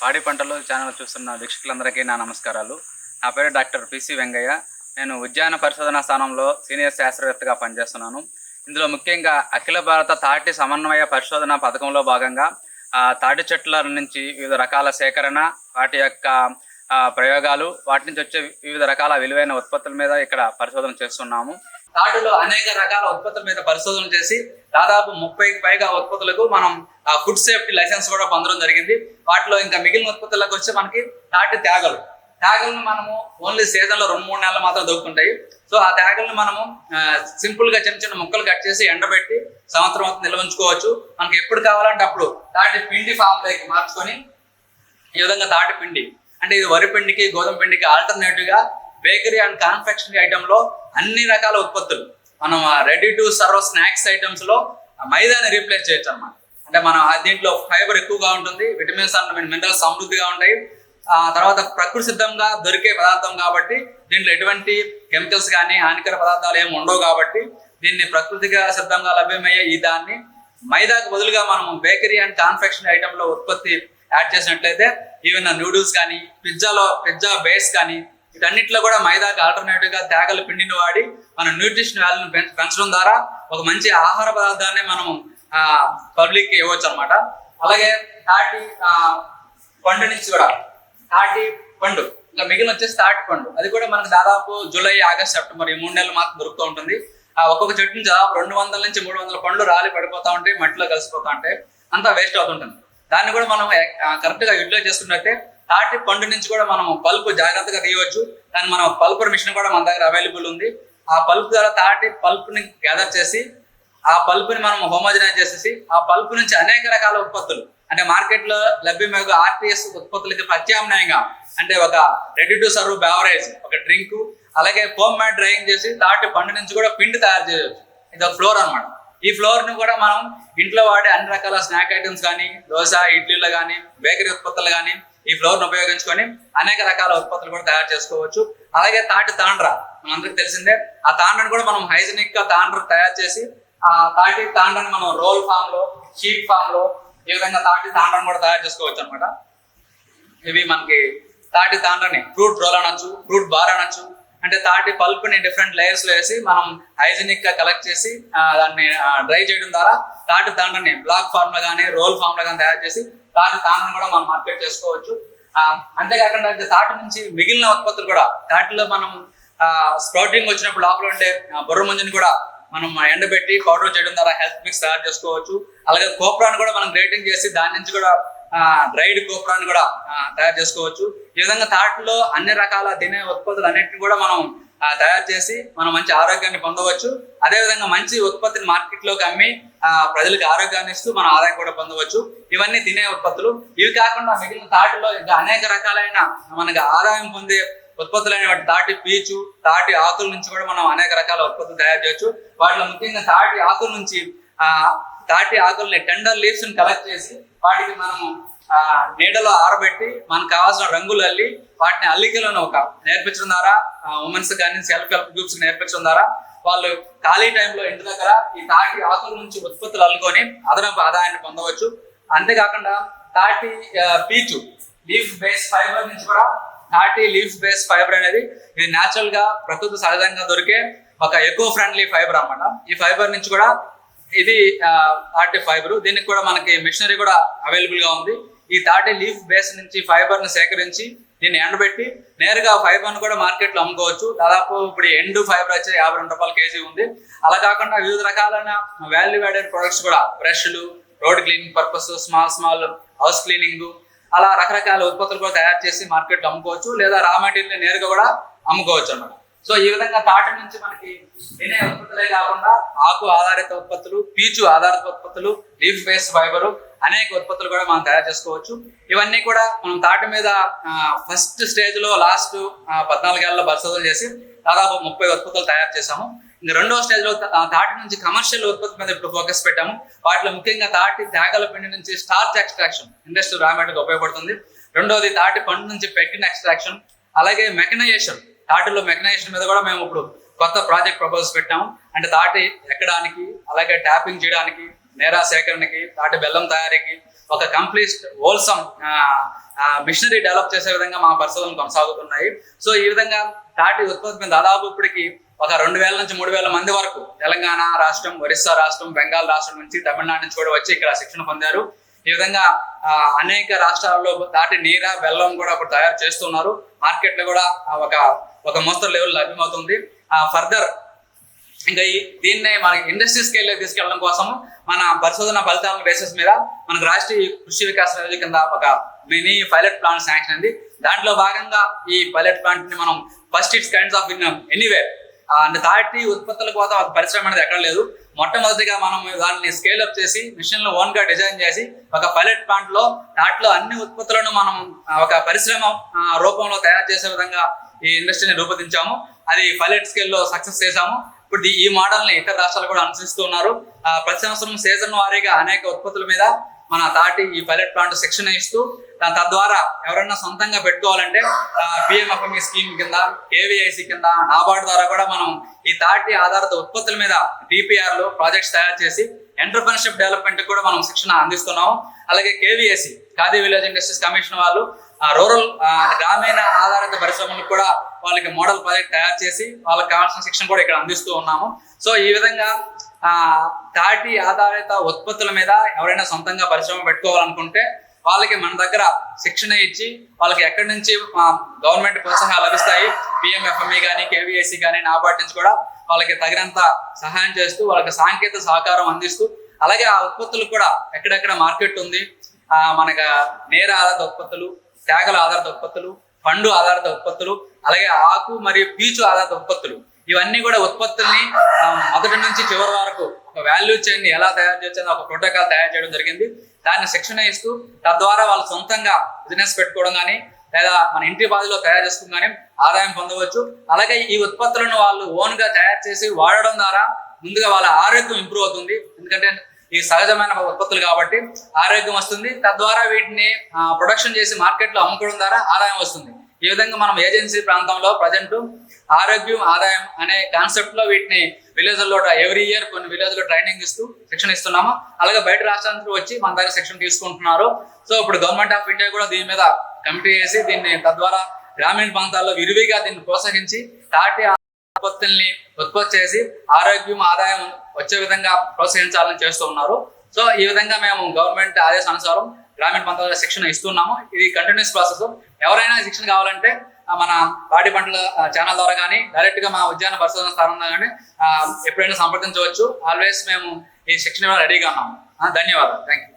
పాడి పంటలు ఛానల్ చూస్తున్న వీక్షకులందరికీ నా నమస్కారాలు. నా పేరు డాక్టర్ పిసి వెంగయ్య. నేను ఉద్యాన పరిశోధనా స్థానంలో సీనియర్ శాస్త్రవేత్తగా పనిచేస్తున్నాను. ఇందులో ముఖ్యంగా అఖిల భారత తాటి సమన్వయ పరిశోధన పథకంలో భాగంగా తాటి చెట్ల నుంచి వివిధ రకాల సేకరణ వాటి యొక్క ప్రయోగాలు వాటి నుంచి వచ్చే వివిధ రకాల విలువైన ఉత్పత్తుల మీద ఇక్కడ పరిశోధన చేస్తున్నాము. తాటిలో అనేక రకాల ఉత్పత్తుల మీద పరిశోధన చేసి దాదాపు ముప్పైకి పైగా ఉత్పత్తులకు మనం ఫుడ్ సేఫ్టీ లైసెన్స్ కూడా పొందడం జరిగింది. వాటిలో ఇంకా మిగిలిన ఉత్పత్తులకు వచ్చి మనకి తాటి త్యాగలు త్యాగలను మనము ఓన్లీ సీజన్లో రెండు మూడు నెలలు మాత్రం దొరుకుతుంటాయి. సో ఆ త్యాగలను మనము సింపుల్గా చిన్న చిన్న ముక్కలు కట్ చేసి ఎండబెట్టి సంవత్సరం అంతా నిల్వ ఉంచుకోవచ్చు. మనకి ఎప్పుడు కావాలంటే అప్పుడు తాటి పిండి ఫామ్లోకి మార్చుకొని ఈ విధంగా తాటి పిండి అంటే ఇది వరి పిండికి గోధుమ పిండికి ఆల్టర్నేటివ్గా బేకరీ అండ్ కాన్ఫెక్షనరీ ఐటెంలో అన్ని రకాల ఉత్పత్తులు మనం రెడీ టు సర్వ్ స్నాక్స్ ఐటమ్స్లో మైదాని రీప్లేస్ చేయొచ్చు అన్నమాట అంటే మనం ఆ దీంట్లో ఫైబర్ ఎక్కువగా ఉంటుంది విటమిన్స్ అండ్ మినరల్స్ సమృద్ధిగా ఉంటాయి. ఆ తర్వాత ప్రకృతి సిద్ధంగా దొరికే పదార్థం కాబట్టి దీంట్లో ఎటువంటి కెమికల్స్ కానీ హానికర పదార్థాలు ఏమి ఉండవు కాబట్టి దీన్ని ప్రకృతిగా సిద్ధంగా లభ్యమయ్యే ఈ దాన్ని మైదాకు బదులుగా మనం బేకరీ అండ్ కాన్ఫెక్షన్ ఐటమ్లో ఉత్పత్తి యాడ్ చేసినట్లయితే ఈవెన్ నూడిల్స్ కానీ పిజ్జాలో పిజ్జా బేస్ కానీ వీటన్నిటిలో కూడా మైదాకి ఆల్టర్నేటివ్గా తేగల పిండిని వాడి మన న్యూట్రిషన్ వాల్యూని పెంచడం ద్వారా ఒక మంచి ఆహార పదార్థాన్ని మనం పబ్లిక్ ఇవ్వచ్చు అనమాట అలాగే తాటి పండు నుంచి కూడా తాటి పండు ఇంకా మిగిలిన వచ్చేసి తాటి పండు. అది కూడా మనకు దాదాపు జూలై ఆగస్ట్ సెప్టెంబర్ ఈ మూడు నెలలు మాత్రం దొరుకుతూ ఉంటుంది. ఆ ఒక్కొక్క చెట్టు నుంచి దాదాపు రెండు వందల నుంచి మూడు వందల పండ్లు రాలి పడిపోతా ఉంటాయి మట్టిలో కలిసిపోతా ఉంటాయి. అంతా వేస్ట్ అవుతుంటుంది. దాన్ని కూడా మనం కరెక్ట్గా యూటిలైజ్ చేసుకున్నట్టే తాటి పండు నుంచి కూడా మనం పల్పు జాగ్రత్తగా తీయవచ్చు. దాన్ని మనం పల్పర్ మిషన్ కూడా మన దగ్గర అవైలబుల్ ఉంది. ఆ పల్ప్ ద్వారా తాటి పల్ప్ని గ్యాదర్ చేసి ఆ పల్పుని మనం హోమోజనైజ్ చేసేసి ఆ పల్పు నుంచి అనేక రకాల ఉత్పత్తులు. అంటే మార్కెట్లో లభ్యమయ్యే ఆర్టీఎస్ ఉత్పత్తులకి ప్రత్యామ్నాయంగా అంటే ఒక రెడీ టు సర్వ్ బెవరేజ్ ఒక డ్రింక్ అలాగే హోమ్ మేడ్ డ్రైయింగ్ చేసి తాటి పండు నుంచి కూడా పిండి తయారు చేయవచ్చు. ఇది ఒక ఫ్లోర్ అన్నమాట. ఈ ఫ్లోర్ను కూడా మనం ఇంట్లో వాడే అన్ని రకాల స్నాక్ ఐటమ్స్ కానీ దోశ ఇడ్లీలు కానీ బేకరీ ఉత్పత్తులు కానీ ఈ ఫ్లోర్ను ఉపయోగించుకొని అనేక రకాల ఉత్పత్తులు కూడా తయారు చేసుకోవచ్చు. అలాగే తాటి తాండ్ర మనందరికి తెలిసిందే. ఆ తాండ్రను కూడా మనం హైజీనిక్గా తాండ్ర తయారు చేసి ఆ తాటి తాండ్రని మనం రోల్ ఫామ్లో షీట్ ఫామ్లో ఈ విధంగా తాటి తాండ్రను కూడా తయారు చేసుకోవచ్చు అనమాట ఇవి మనకి తాటి తాండ్రని ఫ్రూట్ రోల్ అనొచ్చు ఫ్రూట్ బార్ అనొచ్చు అంటే తాటి పల్ప్ని డిఫరెంట్ లేయర్స్లో వేసి మనం హైజీనిక్గా కలెక్ట్ చేసి దాన్ని డ్రై చేయడం ద్వారా తాటి తాండ్రని బ్లాక్ ఫార్మ్లో కానీ రోల్ ఫార్మ్లో కానీ తయారు చేసి తాటి తాండ్రని కూడా మనం మార్కెట్ చేసుకోవచ్చు. అంతేకాకుండా తాటి నుంచి మిగిలిన ఉత్పత్తులు కూడా తాటిలో మనం స్ప్రౌటింగ్ వచ్చినప్పుడు లోపల ఉండే బుర్ర ముంజని కూడా మనం ఎండబెట్టి పౌడర్ చేయడం ద్వారా హెల్త్ మిక్స్ తయారు చేసుకోవచ్చు. అలాగే కోప్రాన్ని కూడా మనం గ్రేటింగ్ చేసి దాని నుంచి కూడా డ్రైడ్ కోప్రాన్ని కూడా తయారు చేసుకోవచ్చు. ఈ విధంగా తాటిలో అన్ని రకాల తినే ఉత్పత్తులు అన్నిటిని కూడా మనం తయారు చేసి మనం మంచి ఆరోగ్యాన్ని పొందవచ్చు. అదే విధంగా మంచి ఉత్పత్తిని మార్కెట్లోకి అమ్మి ఆ, ప్రజలకు ఆరోగ్యాన్ని ఇస్తూ మనం ఆదాయం కూడా పొందవచ్చు. ఇవన్నీ తినే ఉత్పత్తులు. ఇవి కాకుండా మిగిలిన తాటిలో ఇంకా అనేక రకాలైన మనకి ఆదాయం పొందే ఉత్పత్తులైన వాటి తాటి పీచు తాటి ఆకుల నుంచి కూడా మనం అనేక రకాల ఉత్పత్తులు తయారు చేయొచ్చు. వాటిలో ముఖ్యంగా తాటి ఆకుల నుంచి ఆ తాటి ఆకుల్ని టెండర్ లీవ్స్ని కలెక్ట్ చేసి వాటికి మనము ఆ నీడలో ఆరబెట్టి మనకు కావాల్సిన రంగులు అల్లి వాటిని అల్లికలను ఒక నేర్పించడం ద్వారా ఉమెన్స్ కానీ సెల్ఫ్ హెల్ప్ గ్రూప్స్ నేర్పించడం ద్వారా వాళ్ళు ఖాళీ టైంలో ఇంటి దగ్గర ఈ తాటి ఆకుల నుంచి ఉత్పత్తులు అల్లుకొని అదనపు ఆదాయాన్ని పొందవచ్చు. అంతేకాకుండా తాటి పీచు లీఫ్ బేస్ ఫైబర్ నుంచి కూడా తాటి లీఫ్ బేస్ ఫైబర్ అనేది ఇది న్యాచురల్గా ప్రకృతి సహజంగా దొరికే ఒక ఎకో ఫ్రెండ్లీ ఫైబర్ అన్నమాట. ఈ ఫైబర్ నుంచి కూడా ఇది ఆ, తాటి ఫైబర్. దీనికి కూడా మనకి మిషనరీ కూడా అవైలబుల్గా ఉంది. ఈ తాటి లీఫ్ బేస్ నుంచి ఫైబర్ని సేకరించి దీన్ని ఎండబెట్టి నేరుగా ఫైబర్ను కూడా మార్కెట్లో అమ్ముకోవచ్చు. దాదాపు ఇప్పుడు ఎండు ఫైబర్ వచ్చి యాభై రెండు రూపాయల కేజీ ఉంది. అలా కాకుండా వివిధ రకాలైన వాల్యూ యాడెడ్ ప్రొడక్ట్స్ కూడా బ్రష్లు road cleaning purpose small small house cleaning అలా రకరకాల ఉత్పత్తులు కూడా తయారు చేసి మార్కెట్లో అమ్ముకోవచ్చు. లేదా రా మెటీరియల్ నేరుగా కూడా అమ్ముకోవచ్చు అన్నమాట. సో ఈ విధంగా తాటి నుంచి మనకి తినే ఉత్పత్తులే కాకుండా ఆకు ఆధారిత ఉత్పత్తులు పీచు ఆధారిత ఉత్పత్తులు లీఫ్ బేస్డ్ ఫైబర్ అనేక ఉత్పత్తులు కూడా మనం తయారు చేసుకోవచ్చు. ఇవన్నీ కూడా మనం తాటి మీద ఫస్ట్ స్టేజ్లో లాస్ట్ పద్నాలుగేళ్ళలో పరిశోధన చేసి దాదాపు ముప్పై ఉత్పత్తులు తయారు చేసాము ఇంకా రెండో స్టేజ్లో తాటి నుంచి కమర్షియల్ ఉత్పత్తి మీద ఇప్పుడు ఫోకస్ పెట్టాము. వాటిలో ముఖ్యంగా తాటి తేగల పిండి నుంచి starch extraction industry raw material ఉపయోగపడుతుంది. రెండోది తాటి పండు నుంచి పెట్టిన ఎక్స్ట్రాక్షన్ అలాగే మెకనైజేషన్ తాటిలో మెకనైజేషన్ మీద కూడా మేము ఇప్పుడు కొత్త ప్రాజెక్ట్ ప్రపోజల్స్ పెట్టాము. అంటే తాటి ఎక్కడానికి అలాగే ట్యాపింగ్ చేయడానికి నేరా సేకరణకి తాటి బెల్లం తయారీకి ఒక కంప్లీట్ హోల్సమ్ మిషనరీ డెవలప్ చేసే విధంగా మా పరిశోధనలు కొనసాగుతున్నాయి. సో ఈ విధంగా తాటి ఉత్పత్తి మీద దాదాపు ఇప్పటికి ఒక రెండు వేల నుంచి మూడు వేల మంది వరకు తెలంగాణ రాష్ట్రం ఒరిస్సా రాష్ట్రం బెంగాల్ రాష్ట్రం నుంచి తమిళనాడు నుంచి కూడా వచ్చి ఇక్కడ శిక్షణ పొందారు. ఈ విధంగా అనేక రాష్ట్రాల్లో తాటి నీర బెల్లం కూడా ఇప్పుడు తయారు చేస్తున్నారు. మార్కెట్లో కూడా ఒక ఒక మోస్తరు లెవెల్ లభ్యమవుతుంది. ఫర్దర్ ఇంకా ఈ దీన్ని మన ఇండస్ట్రీ స్కేల్ తీసుకెళ్ళడం కోసం మన పరిశోధన ఫలితాల బేసిస్ మీద మనకు రాష్ట్రీయ కృషి వికాస్ నిధి కింద ఒక మినీ పైలట్ ప్లాంట్ శాంక్షన్ అయింది దాంట్లో భాగంగా ఈ పైలట్ ప్లాంట్ని మనం first its kinds of in anyway and దాటి ఉత్పత్తుల కోసం పరిశ్రమ అనేది ఎక్కడ లేదు. మొట్టమొదటిగా మనం దాన్ని స్కేల్ అప్ చేసి మిషన్లు ఓన్గా డిజైన్ చేసి ఒక పైలట్ ప్లాంట్లో దాంట్లో అన్ని ఉత్పత్తులను మనం ఒక పరిశ్రమ రూపంలో తయారు చేసే విధంగా ఈ ఇండస్ట్రీని రూపొందించాము. అది పైలట్ స్కేల్లో సక్సెస్ చేశాము. ఇప్పుడు ఈ- మోడల్ని ఇతర రాష్ట్రాలు కూడా అనుసరిస్తున్నారు ఆ, ప్రతి సంవత్సరం సీజన్ వారీగా అనేక ఉత్పత్తుల మీద మన తాటి ఈ పైలట్ ప్లాంట్ శిక్షణ ఇస్తూ దాని తద్వారా ఎవరన్నా సొంతంగా పెట్టుకోవాలంటే పిఎంఎఫ్ఎంఈ స్కీమ్ కింద కేవీఐసి కింద నాబార్డు ద్వారా కూడా మనం ఈ తాటి ఆధారిత ఉత్పత్తుల మీద డిపిఆర్లు ప్రాజెక్ట్స్ తయారు చేసి ఎంటర్ప్రినర్షిప్ డెవలప్మెంట్ కూడా మనం శిక్షణ అందిస్తున్నాము. అలాగే KVSC Khadi village industries commission వాళ్ళు రూరల్ గ్రామీణ ఆధారిత పరిశ్రమలు కూడా వాళ్ళకి మోడల్ ప్రాజెక్ట్ తయారు చేసి వాళ్ళకి కావాల్సిన శిక్షణ కూడా ఇక్కడ అందిస్తూ ఉన్నాము. సో ఈ విధంగా తాటి ఆధారిత ఉత్పత్తుల మీద ఎవరైనా సొంతంగా పరిశ్రమ పెట్టుకోవాలనుకుంటే వాళ్ళకి మన దగ్గర శిక్షణ ఇచ్చి వాళ్ళకి ఎక్కడి నుంచి గవర్నమెంట్ ప్రోత్సాహాలు లభిస్తాయి. పిఎంఎఫ్ఎంఈ కానీ కేవీఐసి కానీ నాబార్డ్ నుంచి కూడా వాళ్ళకి తగినంత సహాయం చేస్తూ వాళ్ళకి సాంకేతిక సహకారం అందిస్తూ అలాగే ఆ ఉత్పత్తులు కూడా ఎక్కడెక్కడ మార్కెట్ ఉంది మనకు నేర ఆధారిత ఉత్పత్తులు తేగల ఆధారిత ఉత్పత్తులు పండు ఆధారిత ఉత్పత్తులు అలాగే ఆకు మరియు పీచు ఆధారిత ఉత్పత్తులు. ఇవన్నీ కూడా ఉత్పత్తుల్ని మొదటి నుంచి చివరి వరకు ఒక వాల్యూ చైన్ ఎలా తయారు చేయొచ్చు ఒక ప్రోటోకాల్ తయారు చేయడం జరిగింది. దాన్ని శిక్షణ ఇస్తూ తద్వారా వాళ్ళు సొంతంగా బిజినెస్ పెట్టుకోవడం కానీ లేదా మన ఇంటి బాధలో తయారు చేసుకుని కానీ ఆదాయం పొందవచ్చు. అలాగే ఈ ఉత్పత్తులను వాళ్ళు ఓన్గా తయారు చేసి వాడడం ద్వారా ముందుగా వాళ్ళ ఆరోగ్యం ఇంప్రూవ్ అవుతుంది. ఎందుకంటే ఈ సహజమైన ఉత్పత్తులు కాబట్టి ఆరోగ్యం వస్తుంది. తద్వారా వీటిని ప్రొడక్షన్ చేసి మార్కెట్లో అమ్ముకోవడం ద్వారా ఆదాయం వస్తుంది. ఈ విధంగా మనం ఏజెన్సీ ప్రాంతంలో ప్రజెంట్ ఆరోగ్యం ఆదాయం అనే కాన్సెప్ట్లో వీటిని విలేజ్లో ఎవ్రీ ఇయర్ కొన్ని విలేజ్లో ట్రైనింగ్ ఇస్తూ శిక్షణ ఇస్తున్నాము. అలాగే బయట రాష్ట్రానికి వచ్చి మన దగ్గర శిక్షణ తీసుకుంటున్నారు. సో ఇప్పుడు గవర్నమెంట్ ఆఫ్ ఇండియా కూడా దీని మీద కమిటీ చేసి దీన్ని తద్వారా గ్రామీణ ప్రాంతాల్లో విరివిగా దీన్ని ప్రోత్సహించి తాటి ఉత్పత్తుల్ని ఉత్పత్తి చేసి ఆరోగ్యం ఆదాయం వచ్చే విధంగా ప్రోత్సహించాలని చేస్తూ ఉన్నారు. సో ఈ విధంగా మేము గవర్నమెంట్ ఆదేశానుసారం గ్రామీణ ప్రాంతాల్లో శిక్షణ ఇస్తున్నాము. ఇది కంటిన్యూస్ ప్రాసెస్ ఎవరైనా శిక్షణ కావాలంటే మన పాడి పంటల ఛానల్ ద్వారా కానీ డైరెక్ట్గా మా ఉద్యాన పరిశోధన స్థానంలో కానీ ఎప్పుడైనా సంప్రదించవచ్చు. ఆల్వేస్ మేము ఈ శిక్షణ రెడీగా ఉన్నాము. ధన్యవాదాలు. Thank you